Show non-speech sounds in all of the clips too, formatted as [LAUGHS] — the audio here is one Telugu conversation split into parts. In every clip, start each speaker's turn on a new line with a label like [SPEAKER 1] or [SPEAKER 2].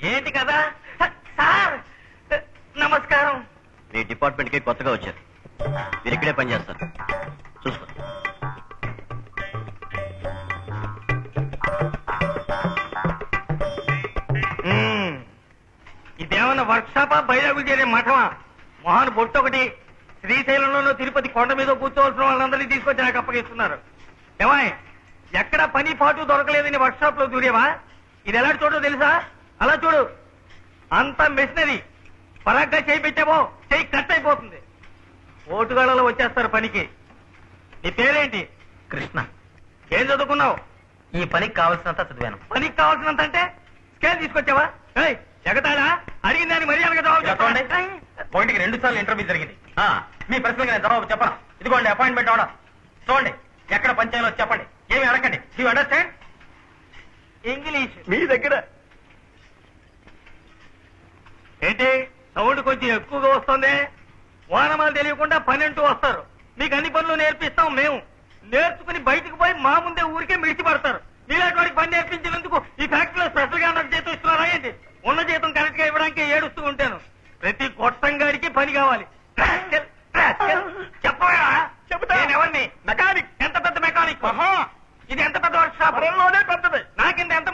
[SPEAKER 1] ఏంటి కదా? సార్ నమస్కారం.
[SPEAKER 2] మీ డిపార్ట్మెంట్కి కొత్తగా వచ్చారు. మీరు ఇక్కడే పనిచేస్తారు చూసుకో.
[SPEAKER 1] ఇదేమన్నా వర్క్ షాపా బయటకు చేరే మఠమా? మొహాన్ బొట్టు ఒకటి శ్రీశైలంలోనూ తిరుపతి కొండ మీద కూర్చోవలసిన వాళ్ళందరినీ తీసుకొచ్చి నాకు అప్పగిస్తున్నారు. ఏమాయ్ ఎక్కడ పని పాటు దొరకలేదని వర్క్ షాప్లో దూరేవా ఇది ఎలా చూడో తెలుసా? అలా చూడు. అంత మెషినరీ. పరాగ్గా చేయి పెట్టావో చేయి కట్ అయిపోతుంది. ఓటుగాళ్ళలో వచ్చేస్తారు పనికి. నీ పేరేంటి?
[SPEAKER 2] కృష్ణ.
[SPEAKER 1] ఏం చదువుకున్నావు?
[SPEAKER 2] ఈ పనికి కావాల్సినంత చదివాను.
[SPEAKER 1] పనికి కావాల్సినంత అంటే స్కేల్ తీసుకొచ్చావా? ఏయ్, ఎగతాళా? అడిగిన దాన్ని మర్యాదగా జవాబు చెప్పండి.
[SPEAKER 2] పాయింట్కి రెండు సార్లు ఇంటర్వ్యూ జరిగింది. ఆ, మీ ప్రశ్నలకు నేను జవాబు చెప్పను? ఇదిగోండి అపాయింట్మెంట్ ఆర్డర్ చూడండి ఎక్కడ పంచాయలో చెప్పండి. ఏమి అడగండి. You understand
[SPEAKER 1] English.
[SPEAKER 2] మీ దగ్గర
[SPEAKER 1] ఏంటి? సౌండ్ కొంచెం ఎక్కువగా వస్తుంది? వానమాలు తెలియకుండా పని అంటూ వస్తారు. మీకు అన్ని పనులు నేర్పిస్తాం మేము. నేర్చుకుని బయటకు పోయి మా ముందే ఊరికే మిడిచి పడతారు మీలాంటి వాడికి పని నేర్పించినందుకు ఈ ఫ్యాక్టరీలో స్పెషల్గా నాకు జీతం ఇస్తున్నారా ఏంటి? ఉన్న జీతం కరెక్ట్గా ఇవ్వడానికి ఏడుస్తూ ఉంటాను. ప్రతి గొట్టంగాడికి పని కావాలి. చెప్పవా?
[SPEAKER 2] చెబుతా.
[SPEAKER 1] ఎవరిని? మెకానిక్. ఎంత పెద్ద మెకానిక్? ఇది ఎంత పెద్ద వర్క్ షాప్
[SPEAKER 2] పెద్దది.
[SPEAKER 1] నాకింద ఎంత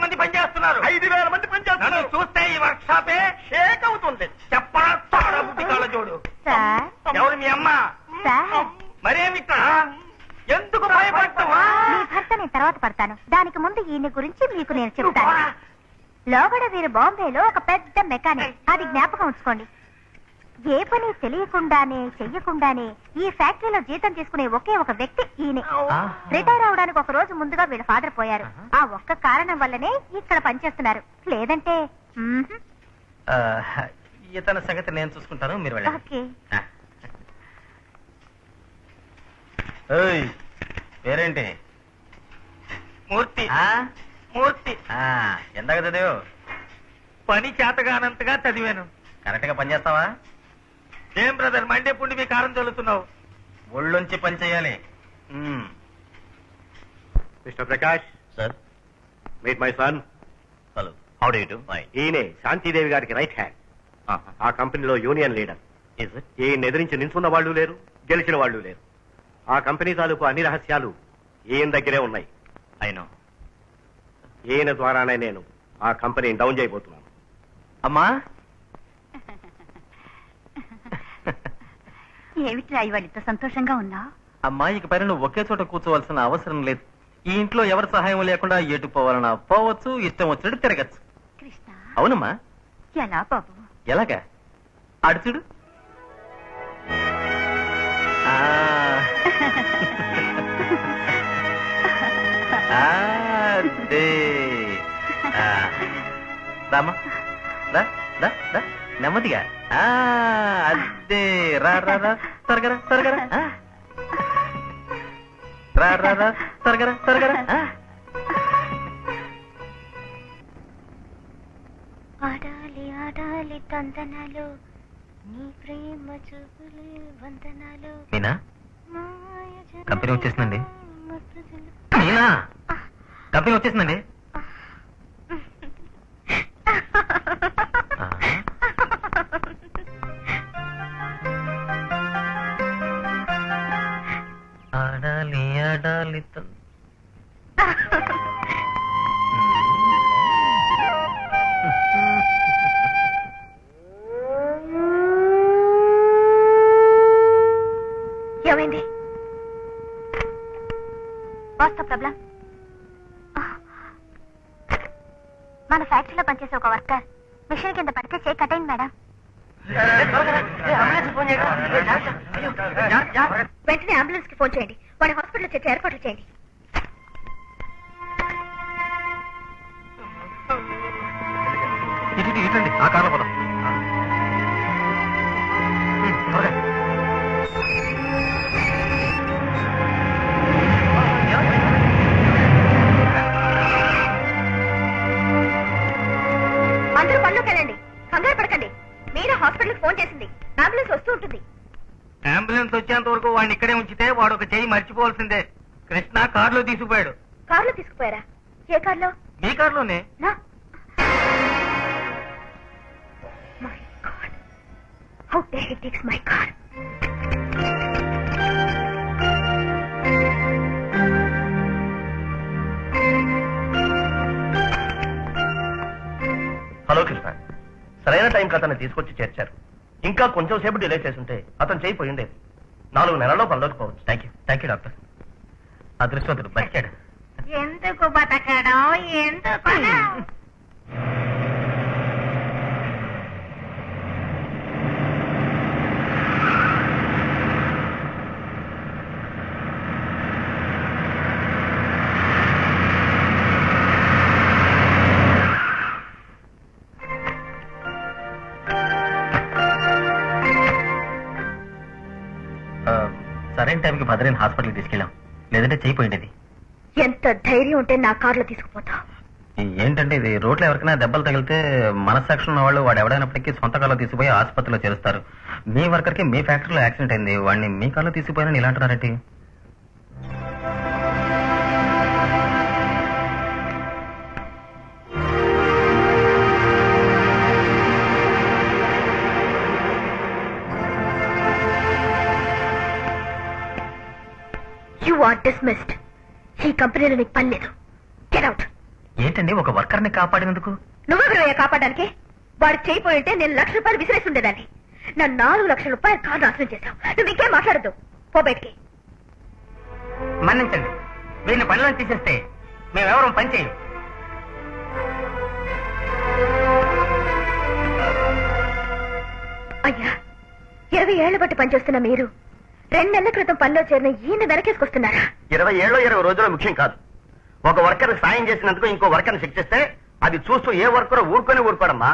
[SPEAKER 1] మంది పని చేస్తున్నారు.
[SPEAKER 2] ఐదు వేల మంది
[SPEAKER 1] నన్ను చూస్తే ఈ వర్క్ షాపే షేక్ అవుతుంది. చెప్పరా తారా బుద్ధి కాళ్ళ చూడు
[SPEAKER 3] సార్.
[SPEAKER 1] ఎవరు మీ అమ్మ?
[SPEAKER 3] సార్.
[SPEAKER 1] మరేమి ఇక్కడ? ఎందుకు భయపడతావా?
[SPEAKER 3] మీ భర్త నేను తర్వాత పడతాను. దానికి ముందు ఈయన గురించి మీకు నేను చెప్తాను. లోగడ వీరు బాంబేలో ఒక పెద్ద మెకానిక్. అది జ్ఞాపకం ఉంచుకోండి. ఏ పని తెలియకుండానే చెయ్యకుండానే ఈ ఫ్యాక్టరీలో జీతం తీసుకునే ఒకే ఒక వ్యక్తి ఈయనే. రిటైర్ అవడానికి ఒక రోజు ముందుగా వీళ్ళ ఫాదర్ పోయారు. ఆ ఒక్క కారణం వల్లనే ఇక్కడ పనిచేస్తున్నారు. లేదంటే మ్మ్హ్.
[SPEAKER 2] ఇతని సంగతి నేను చూసుకుంటాను మీరు వెళ్ళండి.
[SPEAKER 3] ఓకే.
[SPEAKER 2] ఆ. ఏయ్, పేరేంటి?
[SPEAKER 1] మూర్తి.
[SPEAKER 2] ఆ?
[SPEAKER 1] మూర్తి.
[SPEAKER 2] ఆ, ఎందాక చదివావు?
[SPEAKER 1] పని చేతగానంతగా చదివాను.
[SPEAKER 2] కరెక్ట్గా పనిచేస్తావా?
[SPEAKER 1] ఏం బ్రదర్ మండే పుండి మీ కారం చల్లుతున్నావు?
[SPEAKER 2] ఒళ్ళొంచి పని చేయాలి. మ్మ్.
[SPEAKER 4] Mister Prakash.
[SPEAKER 2] Sir.
[SPEAKER 4] Meet my son.
[SPEAKER 2] Hello. How do you do? Fine
[SPEAKER 4] ఈయనే శాంతిదేవి గారికి రైట్ హ్యాండ్. ఆ. కంపెనీలో యూనియన్ లీడర్.
[SPEAKER 2] ఇస్ ఇట్
[SPEAKER 4] ఈయన ఎదిరించి నిల్చున్న వాళ్ళు లేరు గెలిచిన వాళ్ళు లేరు. ఆ కంపెనీ తాలూకు అన్ని రహస్యాలు ఈయన దగ్గరే ఉన్నాయి.
[SPEAKER 2] I know.
[SPEAKER 4] ఈయన ద్వారానే నేను ఆ కంపెనీని డౌన్ చేయబోతున్నాను.
[SPEAKER 2] అమ్మా
[SPEAKER 3] ఏమిట్రా ఇవాళ ఇంత సంతోషంగా ఉన్నావు
[SPEAKER 2] అమ్మా ఇక పైన నువ్వు ఒకే చోట కూర్చోవలసిన అవసరం లేదు. ఈ ఇంట్లో ఎవరి సహాయం లేకుండా ఎటు పోవాలన్నా పోవచ్చు ఇష్టం వచ్చినట్టు తిరగచ్చు.
[SPEAKER 3] కృష్ణ.
[SPEAKER 2] అవునమ్మా.
[SPEAKER 3] ఎలా బాబు?
[SPEAKER 2] ఎలాగా? అడు చూడు. ఆ. ఆ, అదే. ఆ. రామ్మా రా రా రా. నెమ్మదిగా. అదే. రా రా రా.
[SPEAKER 3] ఆడాలి ఆడాలి తందనాలు. నీ ప్రేమ చూపులు వందనాలు.
[SPEAKER 2] మీనా? కంపెనీ వచ్చేసిందండి. మీనా? కంపెనీ వచ్చేసిందండి.
[SPEAKER 3] వాట్స్ ప్రాబ్లం మన ఫ్యాక్టరీలో పనిచేసే ఒక వర్కర్. మిషన్ కింద పడితే చేయి కట్ అయింది మేడం. వెంటనే అంబులెన్స్కి ఫోన్ చేయండి. వాడి హాస్పిటల్ చేర్చి ఏర్పాట్లు చేయండి.
[SPEAKER 2] ఇటు ఇటండి ఆ కార్లో పోదాం.
[SPEAKER 3] అంబులెన్స్
[SPEAKER 1] వచ్చేంత వరకు వాడిని ఇక్కడే ఉంచితే వాడు ఒక చెయ్యి మర్చిపోవాల్సిందే. కృష్ణ కారులో తీసుకుపోయాడు.
[SPEAKER 3] కారులో తీసుకుపోయారా? ఏ కార్లో?
[SPEAKER 1] మీ కారులోనే?
[SPEAKER 3] నా. My god how dare he takes my car
[SPEAKER 2] hello Krishna. సరైన టైంకి అతన్ని తీసుకొచ్చి చేర్చారు. ఇంకా కొంచెం సేపు డిలే చేసుంటే అతను చేయిపోయి ఉండేది నాలుగు నెలల్లో పనిలోకి పోవచ్చు thank you thank you doctor అదృష్టవంతుడు బతికాడు. [LAUGHS]
[SPEAKER 3] ఎందుకు బతకడం ఎందుకు [LAUGHS]
[SPEAKER 2] సరైన టైంకి భద్రైన హాస్పిటల్కి తీసుకెళ్ళాం. లేదంటే చేయిపోయి ఉండేది
[SPEAKER 3] ఎంత ధైర్యం ఉంటే నా కార్లో తీసుకుపోతా.
[SPEAKER 2] ఏంటంటే ఇది రోడ్లో ఎవరికైనా దెబ్బలు తగిలితే మనస్సాక్షి ఉన్న వాళ్ళు వాడు ఎవడైనప్పటికీ సొంత కాల్లో తీసుకుపోయి ఆసుపత్రిలో చేరుస్తారు. మీ వర్కర్కి మీ ఫ్యాక్టరీలో యాక్సిడెంట్ అయింది. వాడిని మీ కాల్లో తీసుకుపోయినా ఇలా
[SPEAKER 3] యు ఆర్ డిస్మిస్డ్ ఈ కంపెనీలో నీకు పని లేదు. గెట్ అవుట్
[SPEAKER 2] ఏంటండి ఒక వర్కర్ని కాపాడినందుకు?
[SPEAKER 3] నువ్వెవరయ్యా కాపాడడానికి? వాడు చేయిపోయి ఉంటే నేను లక్ష రూపాయలు విసిరేసి ఉండేదాన్ని. నా నాలుగు లక్షల రూపాయలు కారు నాశనం చేశావు. నువ్వు ఇంకేం మాట్లాడద్దు. పో బయటికి.
[SPEAKER 1] మన్నించండి. వీరిని పనిలో తీసేస్తే మేమెవరం పని చేయం
[SPEAKER 3] అయ్యా ఇరవై ఏళ్ళ బట్టి పనిచేస్తున్న మీరు రెండు నెలల క్రితం పనిలో చేరిన ఈయన వెనకేసుకొస్తున్నారా?
[SPEAKER 4] ఇరవై ఏళ్ళు ఇరవై రోజులు ముఖ్యం కాదు. ఒక వర్కర్ సాయం చేసినందుకు ఇంకో వర్కర్ని శిక్షిస్తే అది చూస్తూ ఏ వర్కర్ ఊరుకొని ఊరుకోడమ్మా.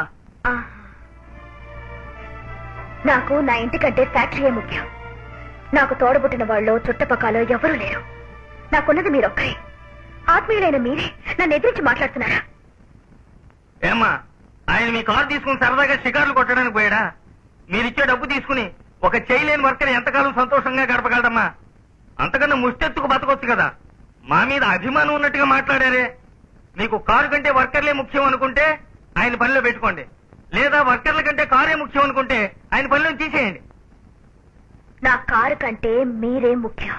[SPEAKER 3] నాకు నా ఇంటికంటే ఫ్యాక్టరీయే ముఖ్యం. నాకు తోడబుట్టిన వాళ్ళు చుట్టపక్కలో ఎవరూ లేరు. నాకున్నది మీరొక్కరే. ఆత్మీయులైన మీరే నన్ను ఎదిరించి మాట్లాడుతున్నారా?
[SPEAKER 1] ఏమ్మా ఆయన మీ కారు తీసుకుని సరదాగా షికార్లు కొట్టడానికి పోయాడా? మీరిచ్చే డబ్బు తీసుకుని ఒక చేయలేని వర్కర్ ఎంతకాలం సంతోషంగా గడపగలడమ్మా? అంతకన్నా ముష్టెత్తుకు బతకొచ్చు కదా. మా మీద అభిమానం ఉన్నట్టుగా మాట్లాడారే. మీకు కారు కంటే వర్కర్లే ముఖ్యం అనుకుంటే ఆయన పనిలో పెట్టుకోండి. లేదా వర్కర్ల కంటే కారే ముఖ్యం అనుకుంటే ఆయన పనిలో తీసేయండి.
[SPEAKER 3] నా కారు కంటే మీరే ముఖ్యం.